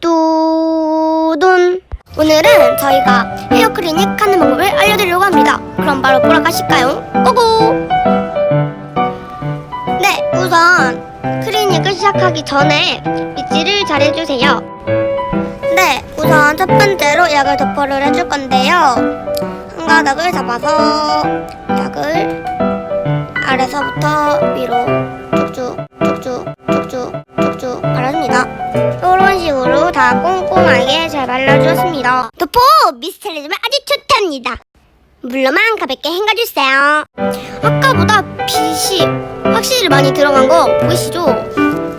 뚜둔. 오늘은 저희가 헤어 클리닉 하는 방법을 알려드리려고 합니다. 그럼 바로 보러 가실까요? 고고! 네 우선 클리닉을 시작하기 전에 위치를 잘 해주세요. 네 우선 첫 번째로 약을 도포를 해줄 건데요. 한 가닥을 잡아서 약을 아래서부터 위로 쭉쭉 쭉쭉 쭉쭉 쭉쭉 발라줍니다. 이런 식으로 다 꼼꼼하게 잘 발라주었습니다. 도포 미스테리즘은 아주 좋답니다. 물로만 가볍게 헹궈주세요. 아까보다 빛이 확실히 많이 들어간 거 보이시죠?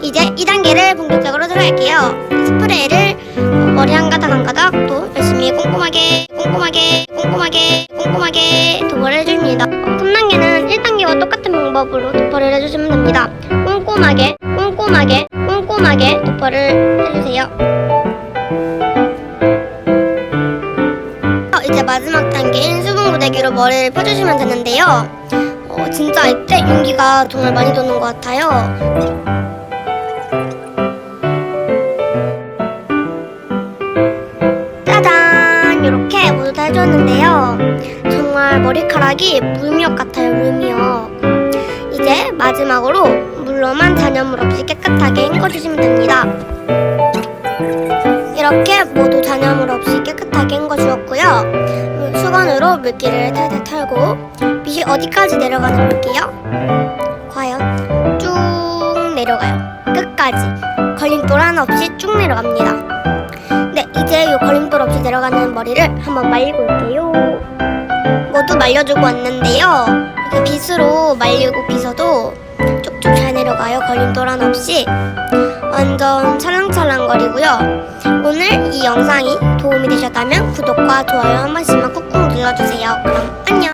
이제 2단계를 본격적으로 들어갈게요. 스프레이를 머리 한 가닥 한 가닥 또 열심히 꼼꼼하게 꼼꼼하게 꼼꼼하게 꼼꼼하게 도포를 해줍니다. 3단계는 1단계와 똑같은 방법으로 도포를 해주시면 됩니다. 꼼꼼하게 꼼꼼하게 꼼꼼하게 도포를 해주세요. 어, 이제 마지막 단계인 수분 고데기로 머리를 펴주시면 되는데요. 어, 진짜 이때 윤기가 정말 많이 도는 것 같아요. 짜잔! 이렇게 모두 다 해줬는데요. 정말 머리카락이 물미역 같아요, 물미역. 이제 마지막으로 물로만 잔여물 없이 깨끗 하게 헹궈주시면 됩니다. 이렇게 모두 잔여물 없이 깨끗하게 헹궈주었고요. 음, 수건으로 물기를 탈탈 털고 빛이 어디까지 내려가는 볼게요. 과연 쭉 내려가요. 끝까지 걸림돌 하나 없이 쭉 내려갑니다. 네, 이제 이 걸림돌 없이 내려가는 머리를 한번 말리고 올게요. 모두 말려주고 왔는데요. 이렇게 빗으로 말리고 빗어도 있어요. 걸림돌은 없이 완전 찰랑찰랑거리고요. 오늘 이 영상이 도움이 되셨다면 구독과 좋아요 한 번씩만 꾹꾹 눌러주세요. 그럼